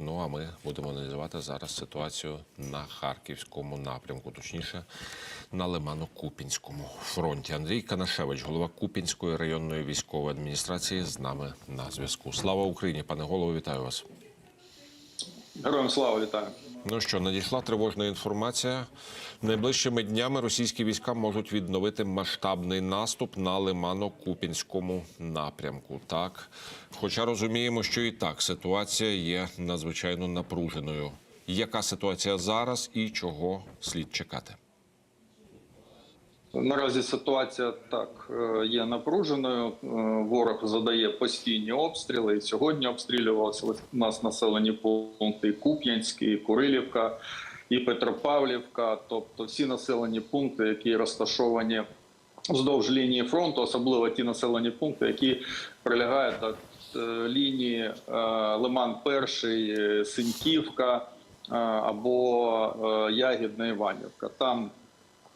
Ну а ми будемо аналізувати зараз ситуацію на харківському напрямку, точніше на Лимано-Купінському фронті. Андрій Канашевич, голова Купінської районної військової адміністрації, з нами на зв'язку. Слава Україні, пане голово, вітаю вас. Героям слава вітаю. Ну що, надійшла тривожна інформація. Найближчими днями російські війська можуть відновити масштабний наступ на Лимано-Купінському напрямку. Так, хоча розуміємо, що і так ситуація є надзвичайно напруженою. Яка ситуація зараз і чого слід чекати? Наразі ситуація так е, є напруженою. Е, Ворог задає постійні обстріли. І сьогодні обстрілювалися у нас населені пункти і Куп'янський, і Курилівка, і Петропавлівка. Тобто всі населені пункти, які розташовані вздовж лінії фронту, особливо ті населені пункти, які прилягають до е, лінії Лиман Перший, Синьківка або Ягідна Іванівка. Там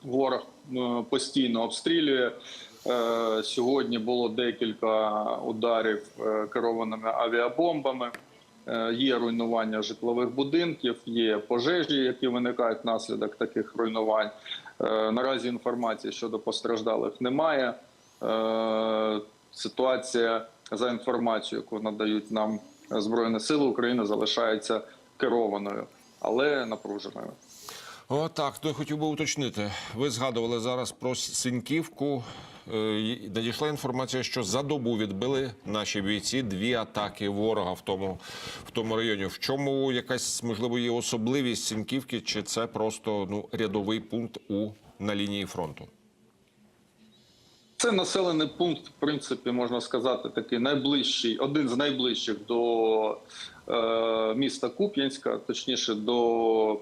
Ворог е, постійно обстрілює. Е, Сьогодні було декілька ударів е, керованими авіабомбами. Є руйнування житлових будинків, є пожежі, які виникають внаслідок таких руйнувань. Наразі інформації щодо постраждалих немає. Ситуація за інформацією, яку надають нам Збройні Сили України, залишається керованою, але напруженою. О, так, то я хотів би уточнити. Ви згадували зараз про Синьківку. Е, Надійшла інформація, що за добу відбили наші бійці дві атаки ворога в тому, в тому районі. В чому якась можливо є особливість Синьківки, чи це просто ну рядовий пункт у на лінії фронту? Це населений пункт, в принципі, можна сказати, такий найближчий, один з найближчих до е, міста Куп'янська, точніше до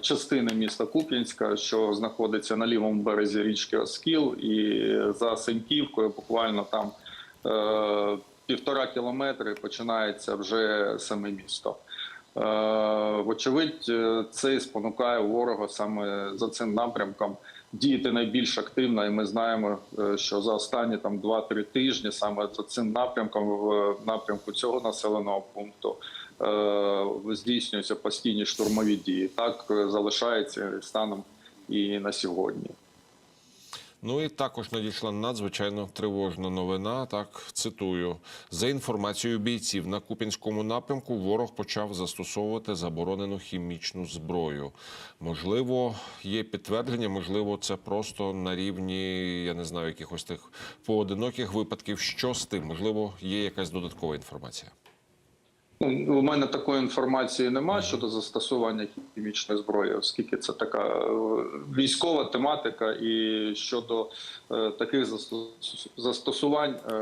частини міста Куп'янська, що знаходиться на лівому березі річки Оскіл, і за Сеньківкою буквально там е, півтора кілометри починається вже саме місто. Е, Вочевидь, е, це спонукає ворога саме за цим напрямком діяти найбільш активно. І ми знаємо, е, що за останні там 2-3 тижні саме за цим напрямком, в напрямку цього населеного пункту, е, здійснюються постійні штурмові дії. Так е, залишається станом і на сьогодні. Ну і також надійшла надзвичайно тривожна новина. Так цитую за інформацією бійців на Купінському напрямку. Ворог почав застосовувати заборонену хімічну зброю. Можливо, є підтвердження, можливо, це просто на рівні, я не знаю, якихось тих поодиноких випадків. Що з тим? Можливо, є якась додаткова інформація. Ну, у мене такої інформації немає щодо застосування хімічної зброї, оскільки це така е, військова тематика, і щодо е, таких застос- застосувань е,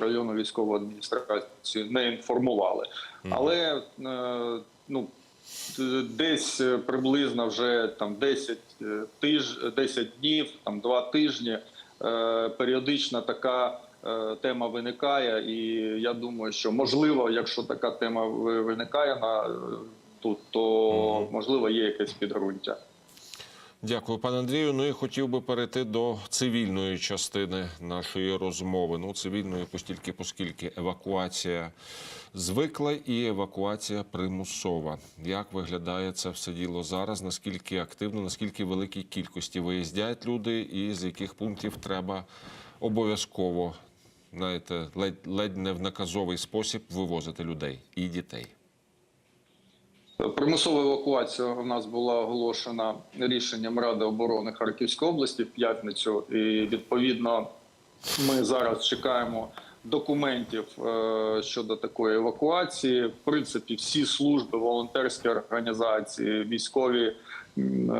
районну військову адміністрацію не інформували. Але е, ну десь е, приблизно вже там 10 е, тиж, 10 днів, там 2 тижні. е, Періодично така тема виникає, і я думаю, що можливо, якщо така тема виникає на е, тут, то можливо є якесь підґрунтя. Дякую, пане Андрію. Ну і хотів би перейти до цивільної частини нашої розмови. Ну, цивільної постільки, оскільки евакуація звикла і евакуація примусова. Як виглядає це все діло зараз? Наскільки активно, наскільки великій кількості виїздять люди, і з яких пунктів треба обов'язково, знаєте, ледь, ледь не в наказовий спосіб вивозити людей і дітей? Примусова евакуація у нас була оголошена рішенням Ради оборони Харківської області в п'ятницю, і відповідно ми зараз чекаємо документів е, щодо такої евакуації. В принципі, всі служби, волонтерські організації, військові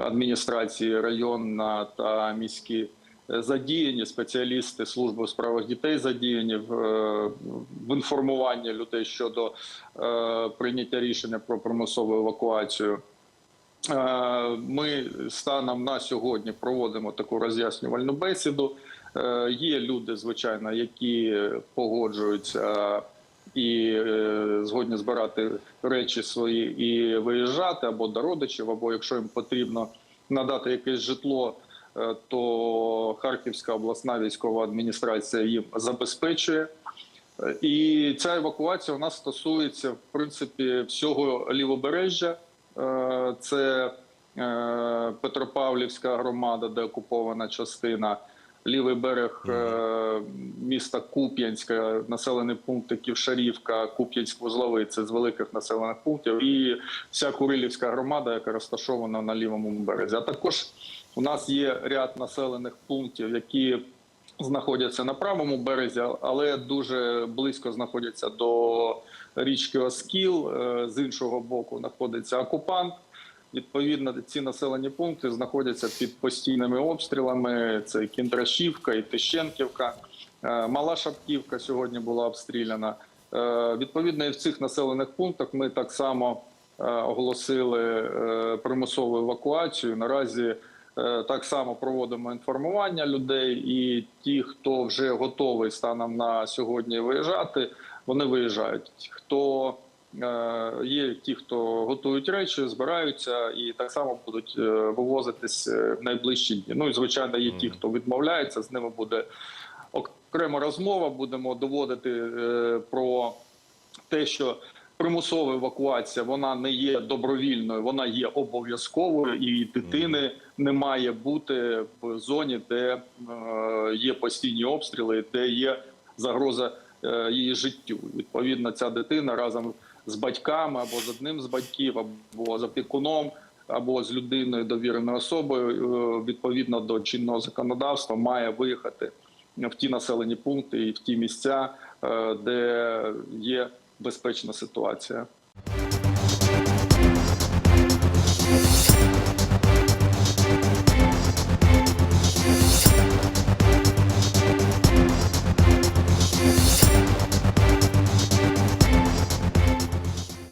адміністрації, районна та міські задіяні, спеціалісти служби у справах дітей задіяні в, е, в інформуванні людей щодо е, прийняття рішення про примусову евакуацію. Е, Ми станом на сьогодні проводимо таку роз'яснювальну бесіду. Е, Є люди, звичайно, які погоджуються і е, згодні збирати речі свої і виїжджати або до родичів, або якщо їм потрібно надати якесь житло, е, то Харківська обласна військова адміністрація їм забезпечує Е, І ця евакуація у нас стосується в принципі всього лівобережжя. Е, Це е, Петропавлівська громада, де окупована частина, лівий берег е, міста Куп'янська, населений пункт Ківшарівка, Куп'янськ-Вузловий це з великих населених пунктів, і вся Курилівська громада, яка розташована на лівому березі. А також у нас є ряд населених пунктів, які знаходяться на правому березі, але дуже близько знаходяться до річки Оскіл. Е, З іншого боку знаходиться окупант. Відповідно, ці населені пункти знаходяться під постійними обстрілами. Це Кіндрашівка і Тищенківка. Е, Мала Шапківка сьогодні була обстріляна. Е, Відповідно, і в цих населених пунктах ми так само оголосили примусову евакуацію. Наразі так само проводимо інформування людей, і ті, хто вже готовий станом на сьогодні виїжджати, вони виїжджають. Хто е, є ті, хто готують речі, збираються і так само будуть е, вивозитись е, в найближчі дні. Ну і звичайно, є ті, хто відмовляється, з ними буде окрема розмова. Будемо доводити е, про те, що примусова евакуація вона не є добровільною, вона є обов'язковою, і дитини не має бути в зоні, де е, є постійні обстріли, де є загроза е, її життю. Відповідно, ця дитина разом з батьками або з одним з батьків, або з опікуном. Або з людиною довіреною особою е, відповідно до чинного законодавства має виїхати в ті населені пункти і в ті місця, де є безпечна ситуація.